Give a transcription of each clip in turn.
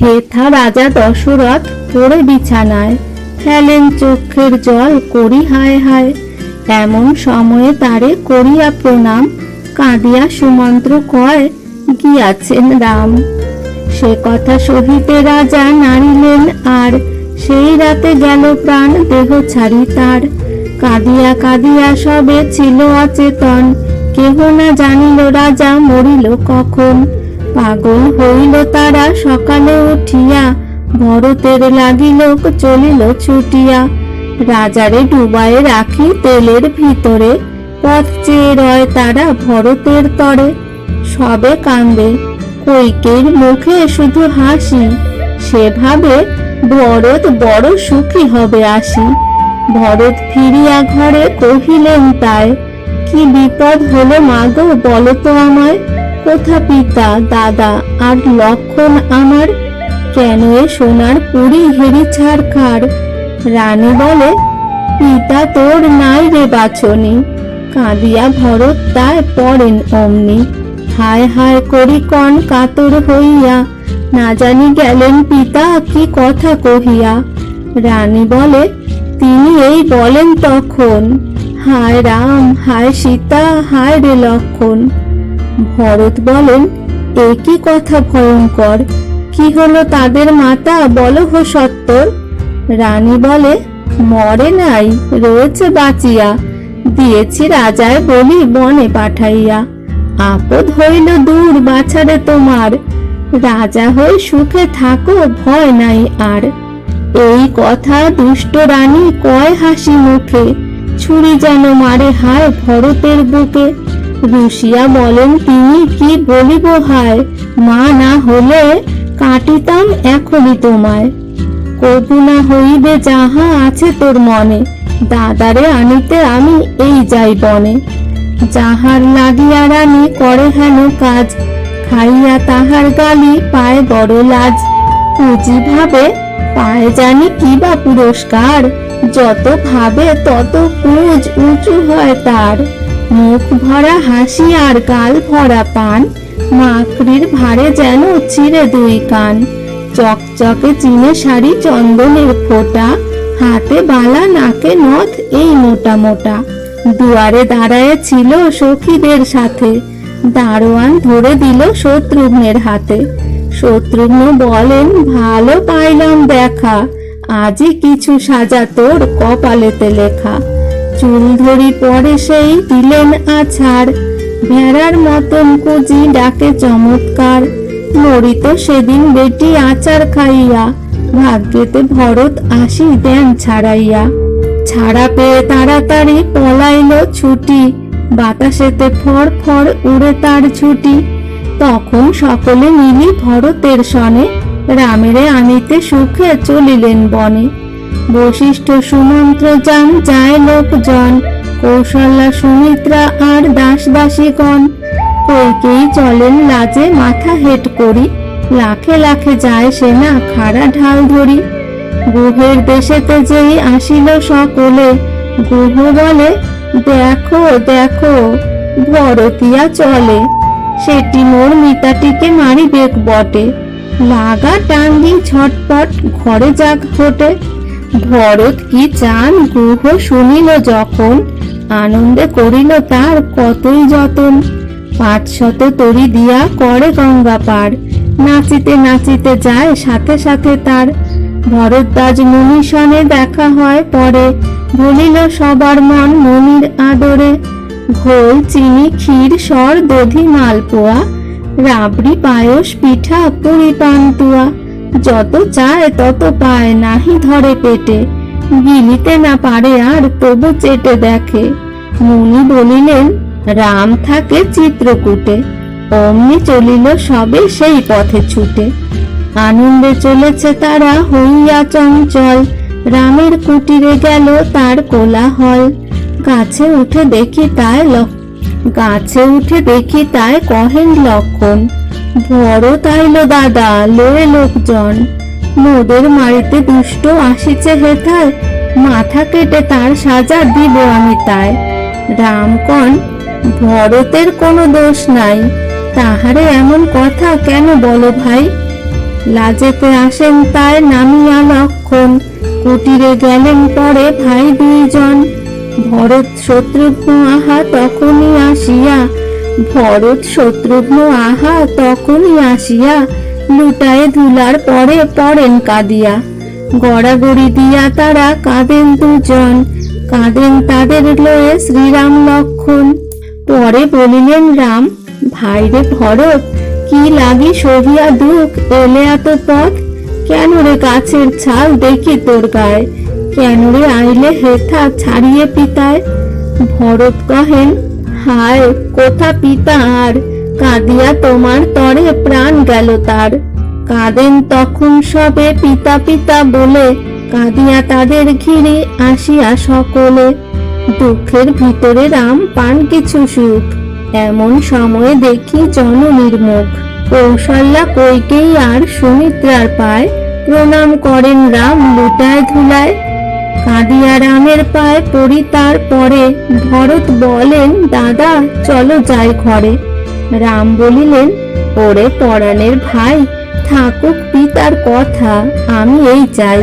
হেথা রাজা দশরথ পড়ে বিছানায়। ফেলেন চোখের জল করি হায় হায়। এমন সময়ে তারে করিয়া প্রণাম, কাঁদিয়া সুমন্ত্র কয়, গিয়াছেন রাম। সে কথা সহিতে রাজা নারিলেন আর সেই রাতে গেল প্রাণ দেহ ছাড়ি তার। কাঁদিয়া কাঁদিয়া সবে ছিল অচেতন, কেহ না জানিল রাজা মরিল কখন। পাগল হইল তারা সকালে উঠিয়া, ভরতের লাগিল চলিল ছুটিয়া। রাজারে ডুবায়ে রাখি তেলের ভিতরে, পথ চেয়ে রয় তারা ভরতের তরে। সবে কান্দে কৈকের মুখে শুধু হাসি, সেভাবে ভরত বড় সুখী হবে আসি। ভরত ফিরিয়া ঘরে কহিলেন তাই, কি বিপদ হলো মাগো বলো তো আমায়। কোথা পিতা, দাদা, আর লক্ষণ আমার। কেন এ সোনার পুরি হেরি ছাড় খার? রানী বলে, পিতা তোর নাই রে বাছনি। কাঁদিয়া ভরত তাই পড়েন অমনি। হায় হায় করি কন কাতর হইয়া, না জানি গেলেন পিতা কি কথা কহিয়া। রানী বলে, তিনি এই বলেন তখন, হায় রাম, হায় সীতা, হায় রে লক্ষণ। ভরত বলেন এ কি কথা ভয়ঙ্কর। কি হলো তাদের মাতা, বলো হো সত্তর? রানী বলে, মরে নাই, রয়েছে বাঁচিয়া। দিয়েছি রাজায় বলি বনে পাঠাইয়া। আপদ হইল দূর বাছারে তোমার। রাজা হয়ে সুখে থাকো, ভয় নাই আর। এই কথা দুষ্ট রানী কয় হাসি মুখে। ছুরি যেন মারে হায় ভরতের বুকে। রুশিয়া বলেন, তিনি কি বলিব হায় মা না হলে কাটিতাম এখনই তোমায়। কবু না হইবে যাহা আছে তোর মনে, দাদারে আনিতে আমি এই যাই বনে। যাহার লাগিয়া রানী করে হেন কাজ, খাইয়া তাহার গালি পায় বড় লাজ। পুঁজি ভাবে পায় জানি কি বা পুরস্কার, যত ভাবে তত কুঁজ উঁচু হয় তার। মুখ ভরা হাসি আর গাল ভরা পান। মাকড়ির ভারে যেন ছিঁড়ে দুই কান। চকচকে চিনে শাড়ি চন্দনের ফোঁটা। হাতে বালা, নাকে নথ, এই মোটা মোটা। দুয়ারে দাঁড়ায় ছিল সখীদের সাথে। দারোয়ান ধরে দিল শত্রুঘ্নের হাতে। শত্রুঘ্ন বলেন, ভালো পাইলাম দেখা। আজই কিছু সাজা তোর কপালেতে লেখা। চুল ধরি পরে সেই দিলেন আছাড়। ভেড়ার মতন কুজি ডাকে চমৎকার। মরিত সেদিন বেটি আচার খাইয়া, ভাগ্যেতে ভরত আসি দেন ছাড়াইয়া। ছাড়া পেয়ে তাড়াতাড়ি পলাইল ছুটি, বাতাসেতে ফর ফর উড়ে তার ছুটি। তখন সকলে মিলি ভরতের সনে, রামেরে আনিতে সুখে চলিলেন বনে। বশিষ্ঠ সুমন্ত্র যান যায় লোকজন। কৌশল্যা সুমিত্রা আর দাস দাসীগণ। কইকেই চলেন লাজে মাথা হেট করি। লাখে লাখে যায় সেনা খাড়া ঢাল ধরি। গুহের দেশেতে যেই আসিল সকলে, গুহ বলে, দেখো দেখো, ভরতিয়া চলে। সেটি মোর মিতাটিকে মারিবেক বটে। লাগা টাঙ্গি ছটপট ঘরে যাক ফোটে ভরত কি চান? গুহ শুনিল যখন, আনন্দে করিল তার কতই যতন। পাঁচ শত তরি দিয়া করে গঙ্গা পার নাচিতে নাচিতে যায় সাথে সাথে তার। ভরদ্বাজ মুনি সনে দেখা হয় পরে ভুলিল সবার মন মনির আদরে, ঘোল, চিনি, ক্ষীর সর দধি, মালপোয়া, রাবড়ি, পায়স, পিঠা, পুরি, পান্তুয়া যত চায় তত পায় নাহি ধরে পেটে। গিলিতে না পারে আর তবু চেটে দেখে। মুনি বলিলেন, রাম থাকে চিত্রকূটে, অমনি চলিল সবে সেই পথে ছুটে। আনন্দে চলেছে তারা হইয়া চঞ্চল, রামের কুটিরে গেল তার কোলাহল। গাছে উঠে দেখি তাই গাছে উঠে দেখি তাই কহেন লক্ষণ। বড় তাইল দাদা লয়ে লোকজন। মোদের মারিতে দুষ্ট আসিছে হেথায়, মাথা কেটে তার সাজা দিব আমি তাই রামকণ ভরতের কোনো দোষ নাই, তাহারে এমন কথা কেন বলো ভাই? লাজেতে আসেন তাই নামিয়া লক্ষণ, কুটিরে গেলেন পরে ভাই দুইজন। ভরত শত্রুঘ্ন আহা তখনই আসিয়া ভরত শত্রুঘ্ন আহা তখনই আসিয়া লুটায়ে ধুলার পরে পড়েন কাঁদিয়া। গড়াগড়ি দিয়া তারা কাঁদেন দুজন, কাঁদেন তাদের লয়ে শ্রীরাম লক্ষণ। পরে বলিলেন, রাম, ভাইরে ভরত, কি লাগি সহিয়া দুঃখ, এলে এত পথ? কেন রে গাছের ছাল দেখি তোর গায়ে? কেন রে আইলে হেথা ছাড়িয়ে পিতায়? ভরত কহেন হায়, কোথা পিতা আর কাঁদিয়া তোমার তরে প্রাণ গেল তার। কাঁদেন তখন সবে পিতা পিতা বলে, কাঁদিয়া তাদের ঘিরে আসিয়া সকলে। দুঃখের ভিতরে রাম পান কিছু সুখ, এমন সময়ে দেখি জননীর মুখ। কৌশল্যা কইকেই আর সুমিত্রার পায় প্রণাম করেন রাম লুটায় ধুলায়। কাঁদিয়া রামের পায়ে পড়ি তার পরে ভরত বলেন, দাদা, চলো যাই ঘরে। রাম বলিলেন, ওরে পরাণের ভাই, থাকুক পিতার কথা, আমি এই চাই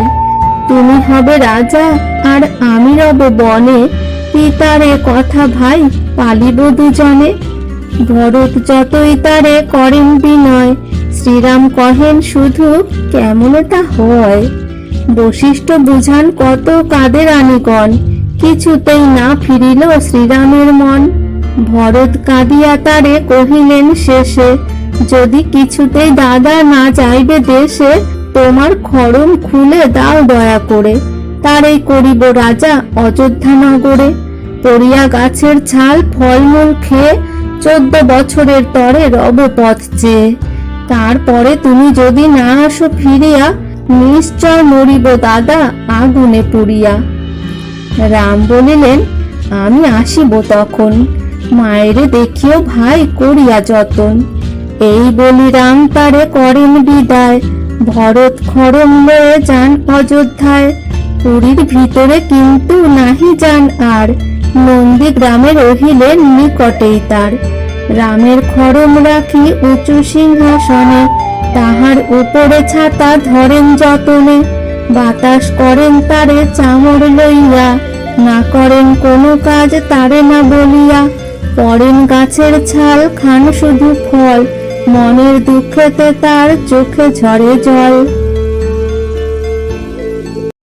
তুমি হবে রাজা আর আমি রব বনে। পিতার এ কথা ভাই, পালিব দুজনে। ভরত যতই তারে করেন বিনয়, শ্রীরাম কহেন, শুধু কেমন তা হয়? বশিষ্ঠ বুঝান কত কাদের আনিগণ কিছুতেই না ফিরিল শ্রীরামের মন। ভরত কাঁদিয়া তারে কহিলেন শেষে, যদি কিছুতেই দাদা না যাইবে দেশে, তোমার খড়ম খুলে দাও দয়া করে। তারই করিব রাজা অযোধ্যা নগরে পড়িয়া গাছের ছাল ফলমূল খেয়ে চোদ্দ বছরের তরে রব পথ চেয়ে। তারপরে তুমি যদি না আসো ফিরিয়া নিশ্চয় মরিব দাদা আগুনে পুড়িয়া। রাম বলিলেন, আমি আসিব তখন। মায়েরে দেখিও ভাই করিয়া যতন। এই বলি রাম তারে করেন বিদায়। ভরত খড়ম লয়ে যান অযোধ্যায়। পুরীর ভিতরে কিন্তু নাহি যান আর। নন্দী গ্রামে রহিলেন নিকটেই তার। রামের খড়ম রাখি উঁচু সিংহাসনে। তাহার উপরে ছাতা ধরেন যতনে, বাতাস করেন তারে চামড় লইয়া, না করেন কোনো কাজ তারে না বলিয়া পরেন গাছের ছাল খান শুধু ফল, মনের দুঃখেতে তার চোখে ঝরে জল।